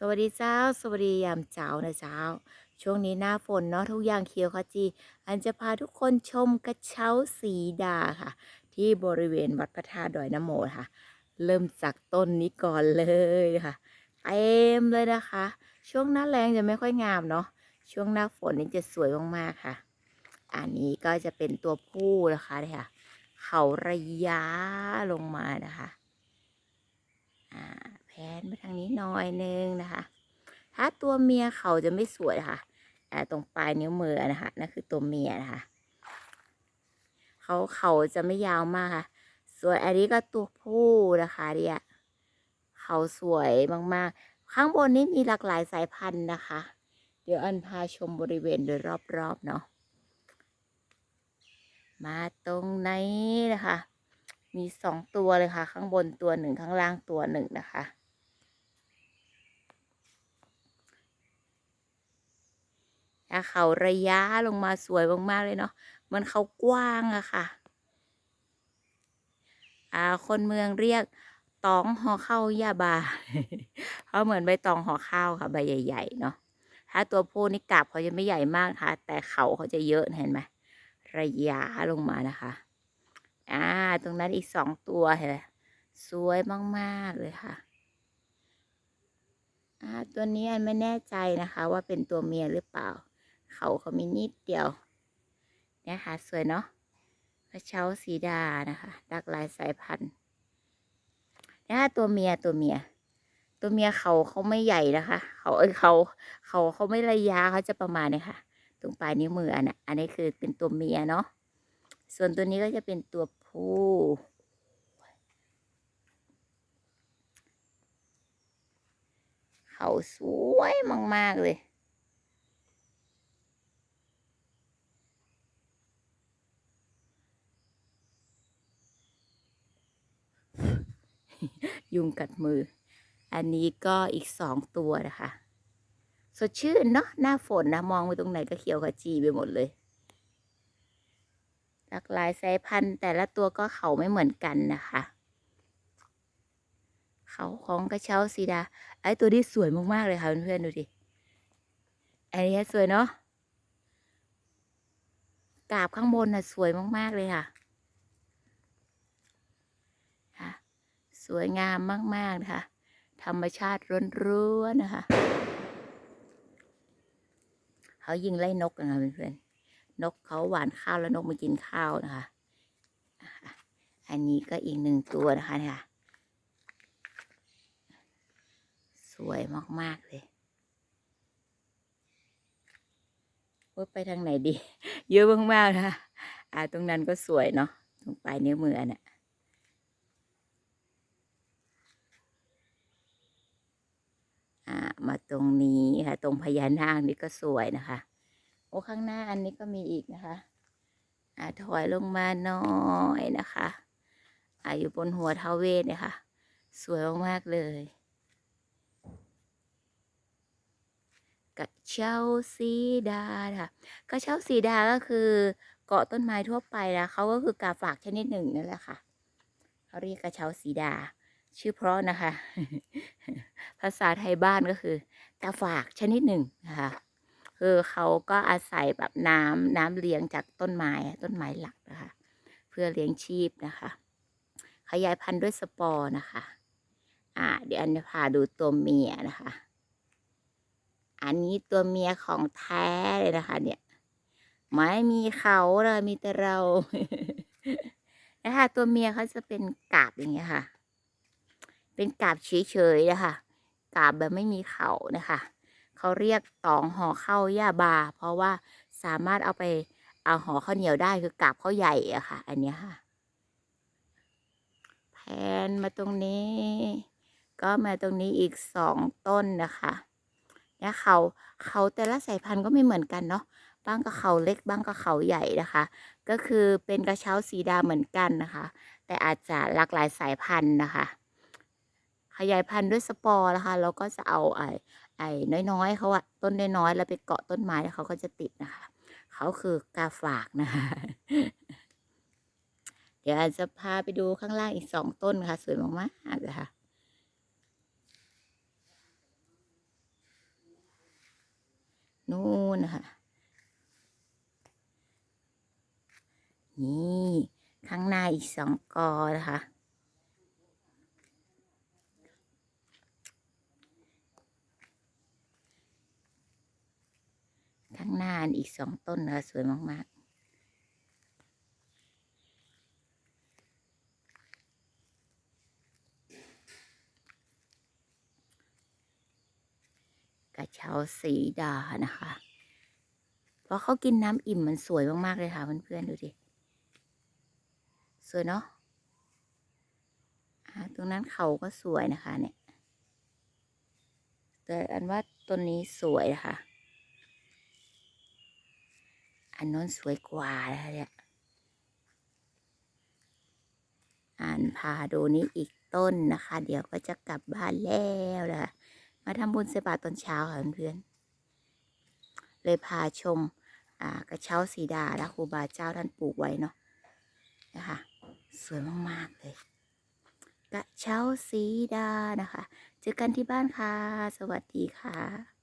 สวัสดีเจ้า สวัสดียามเช้านะเจ้า ช่วงนี้หน้าฝนเนาะทุกอย่างเขียวขจี อันจะพาทุกคนชมกระเช้าสีดาค่ะ ที่บริเวณวัดพระธาตุดอยน้ำโมค่ะ เริ่มจากต้นนี้ก่อนเลยค่ะเต็มเลยนะคะ ช่วงหน้าแรงจะไม่ค่อยงามเนาะช่วงหน้าฝนนี่จะสวยมากๆค่ะ อันนี้ก็จะเป็นตัวผู้นะคะเนี่ยค่ะ เขาระยะลงมานะคะ นไปทางนี้หน่อยนึงนะคะ ถ้าตัวเมียเขาจะไม่สวยค่ะอ่าตรงปลายนิ้วมือนะคะนั่นคือตัวเมียนะคะเขาเขาจะไม่ยาวมากค่ะ ส่วนอันนี้ก็ตัวผู้นะคะเนี่ยเขาสวยมากๆ ข้างบนนี้มีหลากหลายสายพันธุ์นะคะ เดี๋ยวอันพาชมบริเวณโดยรอบๆเนาะมาตรงไหนนะคะ มีสองตัวเลยค่ะ ข้างบนตัวหนึ่งข้างล่างตัวหนึ่งนะคะ ถ้าเขาระยะลงมาสวยมากๆเลยเนาะมันเขากว้างอะค่ะอ่าคนเมืองเรียกตองห่อข้าวยาบาเพราะเหมือนใบตองห่อข้าวค่ะใบใหญ่ๆเนาะถ้าตัวผู้นี่กาบเขาจะไม่ใหญ่มากค่ะ แต่เขาเขาจะเยอะเห็นไหมระยะลงมานะคะอ่าตรงนั้นอีกสองตัวเห็นไหมสวยมากๆเลยค่ะอ่าตัวนี้อันไม่แน่ใจนะคะ ว่าเป็นตัวเมียหรือเปล่า เขาเขามีนิดเดียวเนี่ยค่ะ สวยเนาะกระเช้าสีดานะคะหลากหลายสายพันธุ์เนี่ยตัวเมียตัวเมีย ตัวเมียเขาเขาไม่ใหญ่นะคะ เขาเออเขาเขาเขาไม่ระยะเขาจะประมาณเนี้ค่ะ ตรงปลายนิ้วมืออันน่ะอันนี้คือเป็นตัวเมียเนาะส่วนตัวนี้ก็จะเป็นตัวผู้เขาสวยมาก ๆ เลย ยุงกัดมือ อันนี้ก็อีกสองตัวนะคะ สดชื่นเนาะหน้าฝนนะ มองไปตรงไหนก็เขียวขจีไปหมดเลย หลากหลายสายพันธุ์แต่ละตัวก็เขาไม่เหมือนกันนะคะ เขาของกระเช้าสีดา ไอ้ตัวนี้สวยมาก ๆ เลยค่ะเพื่อนๆดูดิ อันนี้สวยเนาะกาบข้างบนน่ะสวยมาก ๆ เลยค่ะค่ะ สวยงามมาก ๆ นะคะ ธรรมชาติร้วนๆนะคะ เขายิงไล่นกนะคะเพื่อนๆนกเขาหวานข้าวแล้วนกมากินข้าวนะคะ อันนี้ก็อีกหนึ่งตัวนะคะเนี่ยสวยมาก ๆ เลยว่าไปทางไหนดี เยอะมากๆนะคะอ่าตรงนั้นก็สวยเนาะ ตรงปลายนิ้วมือน่ะ อ่ามาตรงนี้ค่ะ ตรงพญานาคนี่ก็สวยนะคะ โอ้ข้างหน้าอันนี้ก็มีอีกนะคะ อ่าถอยลงมาหน่อยนะคะอ่าอยู่บนหัวเท้าวเวสเนี่ยค่ะ สวยมากๆเลยกระเช้าสีดาค่ะกระเช้าสีดาก็คือเกาะต้นไม้ทั่วไปนะเขาก็คือกาฝากชนิดหนึ่งนั่นแหละค่ะเขาเรียกกระเช้าสีดา ชื่อเพราะนะคะ ภาษาไทยบ้านก็คือกาฝากชนิดหนึ่งนะคะคือเขาก็อาศัยแบบน้ำน้ำเลี้ยงจากต้นไม้ต้นไม้หลักนะคะ เพื่อเลี้ยงชีพนะคะ ขยายพันธุ์ด้วยสปอร์นะคะ อ่า เดี๋ยวอันจะพาดูตัวเมียนะคะ อันนี้ตัวเมียของแท้เลยนะคะ เนี่ยไม่มีเขาเลยมีแต่เรานะคะตัวเมียเขาจะเป็นกาบอย่างเงี้ยค่ะ เป็นกาบเฉยๆนะคะ กาบแบบไม่มีเขานะคะเขาเรียกตองห่อข้าวย่าบา เพราะว่าสามารถเอาไปเอาห่อข้าวเหนียวได้คือกาบข้าวใหญ่อะค่ะ อันนี้ค่ะแผนมาตรงนี้ ก็มาตรงนี้อีกสองต้นนะคะเนี่ยเขาเขาแต่ละสายพันธุ์ก็ไม่เหมือนกันเนาะบ้างก็เขาเล็กบ้างก็เขาใหญ่นะคะ ก็คือเป็นกระเช้าสีดาเหมือนกันนะคะ แต่อาจจะหลากหลายสายพันธุ์นะคะ ขยายพันธุ์ด้วยสปอร์นะคะแล้วก็จะเอาไอ้ไอ้น้อยๆเขาอะต้นน้อยๆแล้วไปเกาะต้นไม้แล้วเขาก็จะติดนะคะเขาคือกาฝากนะคะเดี๋ยวอาจจะพาไปดูข้างล่างอีกสองต้นค่ะ สวยมากๆเลยค่ะนู่นนะคะนี่ ข้างหน้าอีกสองกอนะคะ ข้านอีกสองต้นนะคะสวยมาก ๆกระเช้าสีดานะคะ เพราะเขากินน้ำอิ่มมันสวยมาก ๆ เลยค่ะเพื่อนๆดูดิ สวยเนาะตรงนั้นเขาก็สวยนะคะเนี่ย แต่อันว่าต้นนี้สวยนะคะ อันโน้นสวยกว่านะคะเนี่ยอ่านพาดูนี้อีกต้นนะคะ เดี๋ยวก็จะกลับบ้านแล้วนะคะมาทำบุญใส่บาตรตอนเช้าค่ะเพื่อนเลยพาชมอ่ากระเช้าสีดาและครูบาเจ้าท่านปลูกไว้เนาะนะคะ สวยมาก ๆ เลย กระเช้าสีดานะคะ เจอกันที่บ้านค่ะ สวัสดีค่ะ